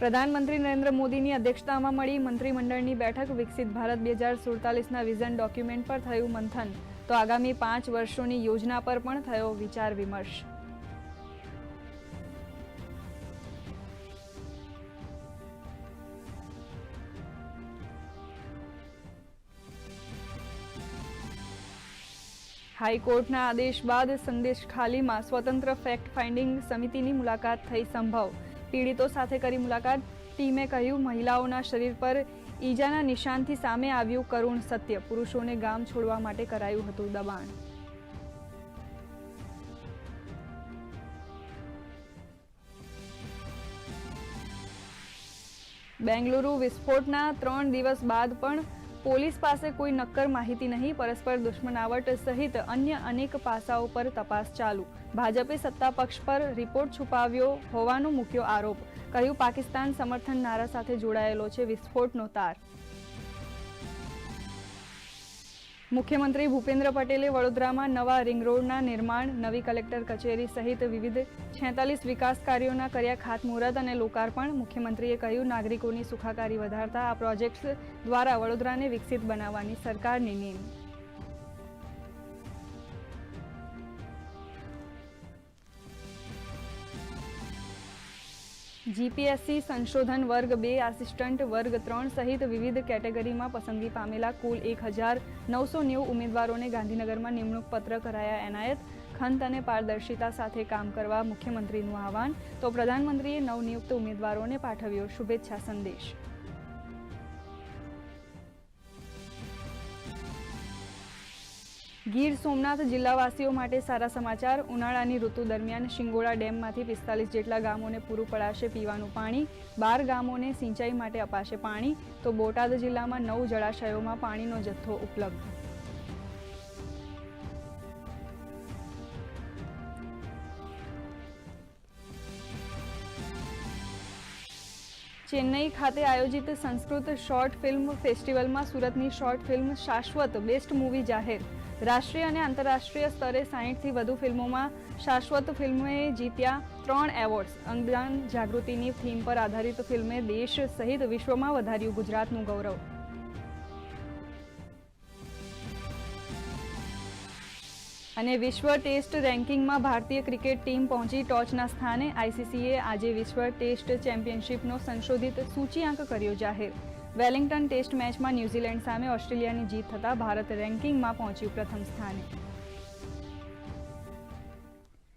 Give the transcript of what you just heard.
પ્રધાનમંત્રી નરેન્દ્ર મોદીની અધ્યક્ષતામાં મળી મંત્રીમંડળની બેઠક વિકસિત ભારત બે હજાર સુડતાલીસના વિઝન ડોક્યુમેન્ટ પર થયું મંથન. તો આગામી પાંચ વર્ષોની યોજના પર પણ થયો વિચાર વિમર્શ. હાઈકોર્ટના આદેશ બાદ સંદેશ ખાલીમાં સ્વતંત્ર ફેક્ટ ફાઇન્ડિંગ સમિતિની મુલાકાત થઈ સંભવ. પીડિતો સાથે કરી મુલાકાત. ટીમે કહ્યું, મહિલાઓના શરીર પર ઈજાના નિશાનથી સામે આવ્યું કરુણ સત્ય. પુરુષોને ગામ છોડવા માટે કરાયું હતું દબાણ. બેંગલુરુ વિસ્ફોટના ત્રણ દિવસ બાદ પણ પોલીસ પાસે કોઈ નક્કર માહિતી નહીં, પરસ્પર દુશ્મનાવટ સહિત અન્ય અનેક પાસાઓ પર તપાસ ચાલુ. ભાજપે સત્તા પક્ષ પર રિપોર્ટ છુપાવ્યો હોવાનો મૂક્યો આરોપ. કહ્યું, પાકિસ્તાન સમર્થન નારા સાથે જોડાયેલો છે, વિસ્ફોટનો તાર. મુખ્યમંત્રી ભૂપેન્દ્ર પટેલે વડોદરામાં નવા રિંગ રોડના નિર્માણ, નવી કલેક્ટર કચેરી સહિત વિવિધ છેતાલીસ વિકાસ કાર્યોના કર્યા ખાતમુહૂર્ત અને લોકાર્પણ મુખ્યમંત્રીએ કહ્યું, નાગરિકોની સુખાકારી વધારતા આ પ્રોજેક્ટ્સ દ્વારા વડોદરાને વિકસિત બનાવવાની સરકારની નેમ જીપીએસસી સંશોધન વર્ગ બે, આસિસ્ટન્ટ વર્ગ ત્રણ સહિત વિવિધ કેટેગરીમાં પસંદગી પામેલા કુલ એક હજાર નવસો નેવું ઉમેદવારોને ગાંધીનગરમાં નિમણૂક પત્ર કરાયા એનાયત. ખંત અને પારદર્શિતા સાથે કામ કરવા મુખ્યમંત્રીનું આહવાન. તો પ્રધાનમંત્રીએ નવનિયુક્ત ઉમેદવારોને પાઠવ્યો શુભેચ્છા સંદેશ. ગીર સોમનાથ જિલ્લાવાસીઓ માટે સારા સમાચાર. ઉનાળાની ઋતુ દરમિયાન શિંગોડા ડેમમાંથી પિસ્તાલીસ જેટલા ગામોને પૂરું પડાશે પીવાનું પાણી. બાર ગામોને સિંચાઈ માટે અપાશે પાણી. તો બોટાદ જિલ્લામાં નવ જળાશયોમાં પાણીનો જથ્થો ઉપલબ્ધ. ચેન્નઈ ખાતે આયોજિત સંસ્કૃત શોર્ટ ફિલ્મ ફેસ્ટિવલમાં સુરતની short film Shashwat best movie જાહેર. રાષ્ટ્રીય અને આંતરરાષ્ટ્રીય સ્તરે સાહીઠથી વધુ ફિલ્મોમાં શાશ્વત ફિલ્મે જીત્યા ત્રણ એવોર્ડ્સ. અંગદાન જાગૃતિની થીમ પર આધારિત ફિલ્મે દેશ સહિત વિશ્વમાં વધાર્યું ગુજરાતનું ગૌરવ. અને વિશ્વ ટેસ્ટ રેન્કિંગમાં ભારતીય ક્રિકેટ ટીમ પહોંચી ટોચના સ્થાને. આઈસીસીએ આજે વિશ્વ ટેસ્ટ ચેમ્પિયનશિપનો સંશોધિત સૂચિઆંક કર્યો જાહેર. વેલિંગ્ટન ટેસ્ટ મેચમાં ન્યૂઝીલેન્ડ સામે ઓસ્ટ્રેલિયાની જીત થતાં ભારત રેન્કિંગમાં પહોંચ્યું પ્રથમ સ્થાને.